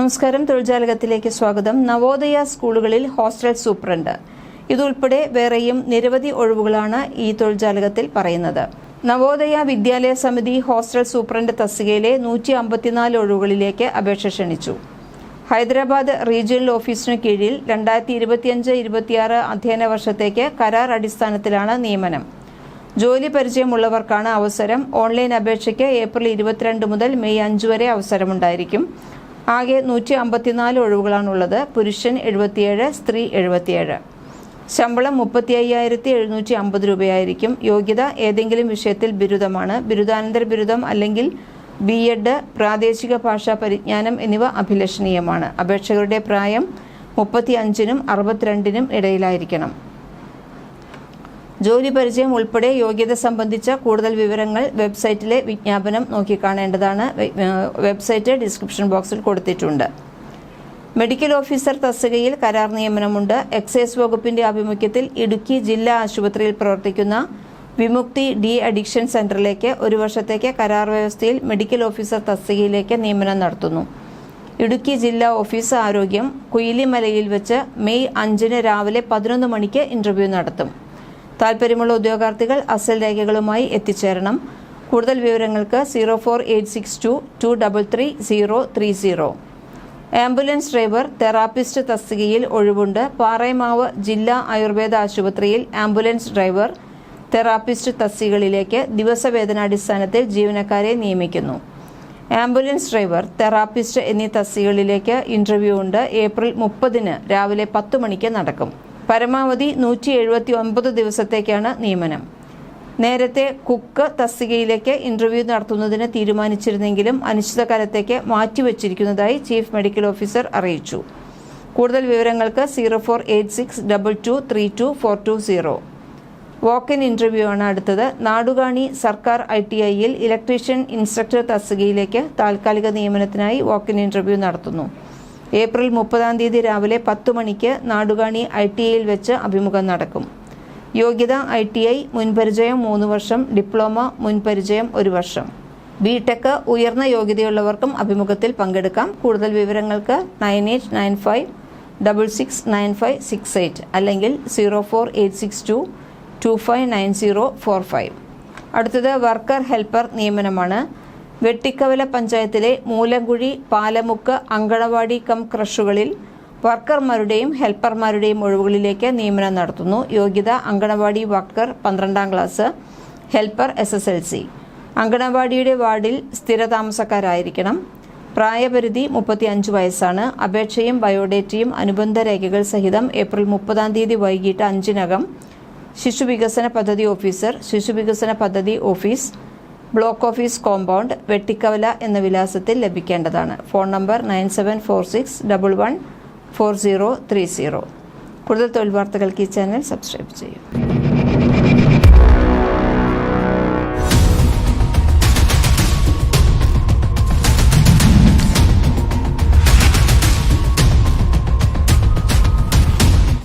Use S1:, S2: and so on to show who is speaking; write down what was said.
S1: നമസ്കാരം. തൊഴിൽജാലകത്തിലേക്ക് സ്വാഗതം. നവോദയ സ്കൂളുകളിൽ ഹോസ്റ്റൽ സൂപ്രണ്ട്. ഇതുൾപ്പെടെ വേറെയും നിരവധി ഒഴിവുകളാണ് ഈ തൊഴിൽജാലകത്തിൽ പറയുന്നത്. നവോദയ വിദ്യാലയ സമിതി ഹോസ്റ്റൽ സൂപ്രണ്ട് തസ്തികയിലെ നൂറ്റി അമ്പത്തിനാല് ഒഴിവുകളിലേക്ക് അപേക്ഷ ക്ഷണിച്ചു. ഹൈദരാബാദ് റീജിയണൽ ഓഫീസിനു കീഴിൽ രണ്ടായിരത്തി ഇരുപത്തിയഞ്ച് ഇരുപത്തിയാറ് അധ്യയന വർഷത്തേക്ക് കരാർ അടിസ്ഥാനത്തിലാണ് നിയമനം. ജോലി പരിചയമുള്ളവർക്കാണ് അവസരം. ഓൺലൈൻ അപേക്ഷയ്ക്ക് ഏപ്രിൽ ഇരുപത്തിരണ്ട് മുതൽ മെയ് അഞ്ച് വരെ അവസരമുണ്ടായിരിക്കും. ആകെ നൂറ്റി അമ്പത്തിനാല് ഒഴിവുകളാണുള്ളത്. പുരുഷൻ എഴുപത്തിയേഴ് സ്ത്രീ എഴുപത്തിയേഴ്. ശമ്പളം മുപ്പത്തി അയ്യായിരത്തി എഴുന്നൂറ്റി അമ്പത് രൂപയായിരിക്കും. യോഗ്യത ഏതെങ്കിലും വിഷയത്തിൽ ബിരുദമാണ്. ബിരുദാനന്തര ബിരുദം അല്ലെങ്കിൽ ബി എഡ് പ്രാദേശിക ഭാഷാ പരിജ്ഞാനം എന്നിവ അഭിലഷണീയമാണ്. അപേക്ഷകരുടെ പ്രായം മുപ്പത്തി അഞ്ചിനും അറുപത്തിരണ്ടിനും ഇടയിലായിരിക്കണം. ജോലി പരിചയം ഉൾപ്പെടെ യോഗ്യത സംബന്ധിച്ച കൂടുതൽ വിവരങ്ങൾ വെബ്സൈറ്റിലെ വിജ്ഞാപനം നോക്കിക്കാണേണ്ടതാണ്. വെബ്സൈറ്റ് ഡിസ്ക്രിപ്ഷൻ ബോക്സിൽ കൊടുത്തിട്ടുണ്ട്. മെഡിക്കൽ ഓഫീസർ തസ്തികയിൽ കരാർ നിയമനമുണ്ട്. എക്സൈസ് വകുപ്പിന്റെ ആഭിമുഖ്യത്തിൽ ഇടുക്കി ജില്ലാ ആശുപത്രിയിൽ പ്രവർത്തിക്കുന്ന വിമുക്തി ഡി അഡിക്ഷൻ സെന്ററിലേക്ക് ഒരു വർഷത്തേക്ക് കരാർ വ്യവസ്ഥയിൽ മെഡിക്കൽ ഓഫീസർ തസ്തികയിലേക്ക് നിയമനം നടത്തുന്നു. ഇടുക്കി ജില്ലാ ഓഫീസ് ആരോഗ്യം കുയിലിമലയിൽ വെച്ച് മെയ് അഞ്ചിന് രാവിലെ പതിനൊന്ന് മണിക്ക് ഇന്റർവ്യൂ നടത്തും. താൽപ്പര്യമുള്ള ഉദ്യോഗാർത്ഥികൾ അസൽ രേഖകളുമായി എത്തിച്ചേരണം. കൂടുതൽ വിവരങ്ങൾക്ക് zero four eight six two two double three zero three zero. Ambulance driver therapist തസ്തികയിൽ ഒഴിവുണ്ട്. പാറയമാവ് ജില്ലാ ആയുർവേദ ആശുപത്രിയിൽ ആംബുലൻസ് ഡ്രൈവർ തെറാപ്പിസ്റ്റ് തസ്തികകളിലേക്ക് ദിവസവേതനാടിസ്ഥാനത്തിൽ ജീവനക്കാരെ നിയമിക്കുന്നു. ആംബുലൻസ് ഡ്രൈവർ തെറാപ്പിസ്റ്റ് എന്നീ തസ്തികളിലേക്ക് ഇന്റർവ്യൂ ഉണ്ട്. ഏപ്രിൽ മുപ്പതിന് രാവിലെ പത്ത് മണിക്ക് നടക്കും. പരമാവധി നൂറ്റി എഴുപത്തി ഒൻപത് ദിവസത്തേക്കാണ് നിയമനം. നേരത്തെ കുക്ക് തസ്തികയിലേക്ക് ഇന്റർവ്യൂ നടത്തുന്നതിന് തീരുമാനിച്ചിരുന്നെങ്കിലും അനിശ്ചിതകാലത്തേക്ക് മാറ്റിവെച്ചിരിക്കുന്നതായി ചീഫ് മെഡിക്കൽ ഓഫീസർ അറിയിച്ചു. കൂടുതൽ വിവരങ്ങൾക്ക് zero four eight six double two three two four two zero. Walk interview ആണ് അടുത്തത്. നാടുകാണി സർക്കാർ ഐ ടി ഐയിൽ ഇലക്ട്രീഷ്യൻ ഇൻസ്ട്രക്ടർ തസ്തികയിലേക്ക് താൽക്കാലിക നിയമനത്തിനായി വോക്ക് ഇന്റർവ്യൂ നടത്തുന്നു. ഏപ്രിൽ മുപ്പതാം തീയതി രാവിലെ പത്ത് മണിക്ക് നാടുകാണി ഐ ടി ഐയിൽ വെച്ച് അഭിമുഖം നടക്കും. യോഗ്യത ഐ ടി ഐ മുൻപരിചയം മൂന്ന് വർഷം ഡിപ്ലോമ മുൻപരിചയം ഒരു വർഷം. ബി ടെക് ഉയർന്ന യോഗ്യതയുള്ളവർക്കും അഭിമുഖത്തിൽ പങ്കെടുക്കാം. കൂടുതൽ വിവരങ്ങൾക്ക് nine eight nine five double six nine five six eight അല്ലെങ്കിൽ zero four eight six two two five nine zero four five. അടുത്തത് വർക്കർ ഹെൽപ്പർ നിയമനമാണ്. വെട്ടിക്കവല പഞ്ചായത്തിലെ മൂലംകുഴി പാലമുക്ക് അങ്കണവാടി കം ക്രഷുകളിൽ വർക്കർമാരുടെയും ഹെൽപ്പർമാരുടെയും ഒഴിവുകളിലേക്ക് നിയമനം നടത്തുന്നു. യോഗ്യത അങ്കണവാടി വർക്കർ പന്ത്രണ്ടാം class helper S S L C. അങ്കണവാടിയുടെ വാർഡിൽ സ്ഥിരതാമസക്കാരായിരിക്കണം. പ്രായപരിധി മുപ്പത്തി അഞ്ച് വയസ്സാണ്. അപേക്ഷയും ബയോഡേറ്റയും അനുബന്ധ രേഖകൾ സഹിതം ഏപ്രിൽ മുപ്പതാം തീയതി വൈകിട്ട് അഞ്ചിനകം ശിശുവികസന പദ്ധതി ഓഫീസർ ശിശുവികസന പദ്ധതി office block office compound Vettikkavala എന്ന വിലാസത്തിൽ ലഭിക്കേണ്ടതാണ്. Phone number nine seven four six double one four zero three zero. കൂടുതൽ തൊഴിൽ വാർത്തകൾക്ക് ഈ ചാനൽ സബ്സ്ക്രൈബ് ചെയ്യും.